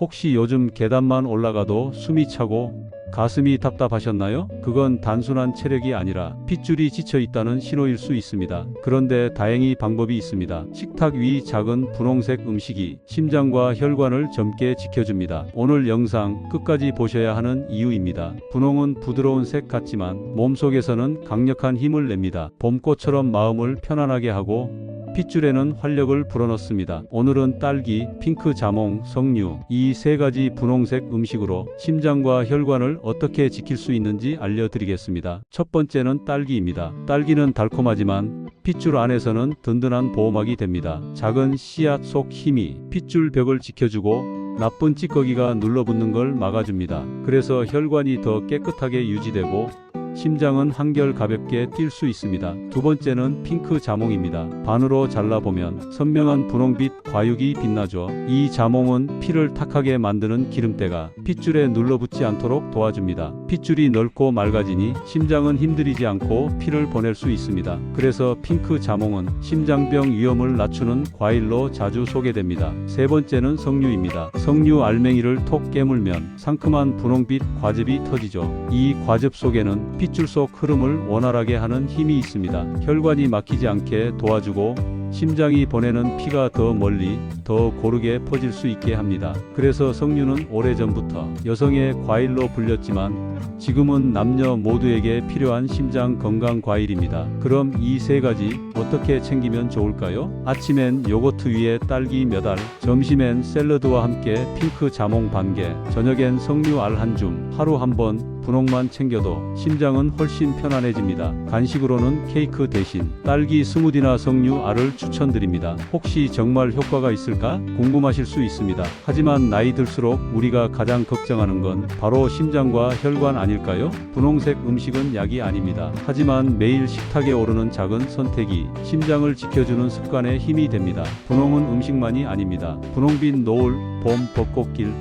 혹시 요즘 계단만 올라가도 숨이 차고 가슴이 답답하셨나요? 그건 단순한 체력이 아니라 핏줄이 지쳐 있다는 신호일 수 있습니다. 그런데 다행히 방법이 있습니다. 식탁 위 작은 분홍색 음식이 심장과 혈관을 젊게 지켜줍니다. 오늘 영상 끝까지 보셔야 하는 이유입니다. 분홍은 부드러운 색 같지만 몸속에서는 강력한 힘을 냅니다. 봄꽃처럼 마음을 편안하게 하고 핏줄에는 활력을 불어넣습니다. 오늘은 딸기, 핑크 자몽, 석류 이 세 가지 분홍색 음식으로 심장과 혈관을 어떻게 지킬 수 있는지 알려드리겠습니다. 첫 번째는 딸기입니다. 딸기는 달콤하지만 핏줄 안에서는 든든한 보호막이 됩니다. 작은 씨앗 속 힘이 핏줄 벽을 지켜주고 나쁜 찌꺼기가 눌러붙는 걸 막아줍니다. 그래서 혈관이 더 깨끗하게 유지되고 심장은 한결 가볍게 뛸 수 있습니다. 두 번째는 핑크 자몽입니다. 반으로 잘라보면 선명한 분홍빛 과육이 빛나죠. 이 자몽은 피를 탁하게 만드는 기름때가 핏줄에 눌러붙지 않도록 도와줍니다. 핏줄이 넓고 맑아지니 심장은 힘들이지 않고 피를 보낼 수 있습니다. 그래서 핑크 자몽은 심장병 위험을 낮추는 과일로 자주 소개됩니다. 세 번째는 석류입니다. 석류 알맹이를 톡 깨물면 상큼한 분홍빛 과즙이 터지죠. 이 과즙 속에는 핏줄 속 흐름을 원활하게 하는 힘이 있습니다. 혈관이 막히지 않게 도와주고 심장이 보내는 피가 더 멀리 더 고르게 퍼질 수 있게 합니다. 그래서 석류는 오래전부터 여성의 과일로 불렸지만 지금은 남녀 모두에게 필요한 심장 건강 과일입니다. 그럼 이 세 가지 어떻게 챙기면 좋을까요? 아침엔 요거트 위에 딸기 몇 알, 점심엔 샐러드와 함께 핑크 자몽 반 개, 저녁엔 석류 알 한 줌, 하루 한번 분홍만 챙겨도 심장은 훨씬 편안해집니다. 간식으로는 케이크 대신 딸기 스무디나 석류 알을 추천드립니다. 혹시 정말 효과가 있을까 궁금하실 수 있습니다. 하지만 나이 들수록 우리가 가장 걱정하는 건 바로 심장과 혈관 아닐까요? 분홍색 음식은 약이 아닙니다. 하지만 매일 식탁에 오르는 작은 선택이 심장을 지켜주는 습관의 힘이 됩니다. 분홍은 음식만이 아닙니다. 분홍빛 노을, 봄, 벚꽃길,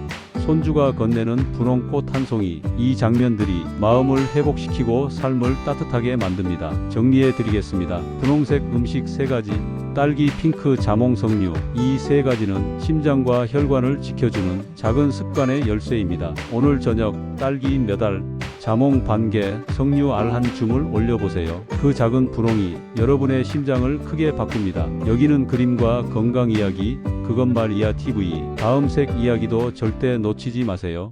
손주가 건네는 분홍꽃 한 송이 이 장면들이 마음을 회복시키고 삶을 따뜻하게 만듭니다. 정리해 드리겠습니다. 분홍색 음식 세 가지 딸기, 핑크, 자몽, 석류 이 세 가지는 심장과 혈관을 지켜주는 작은 습관의 열쇠입니다. 오늘 저녁 딸기 몇 알, 자몽 반 개, 석류 알 한 줌을 올려보세요. 그 작은 분홍이 여러분의 심장을 크게 바꿉니다. 여기는 그림과 건강 이야기, 그것말 이야 TV. 다음 색 이야기도 절대 놓치지 마세요.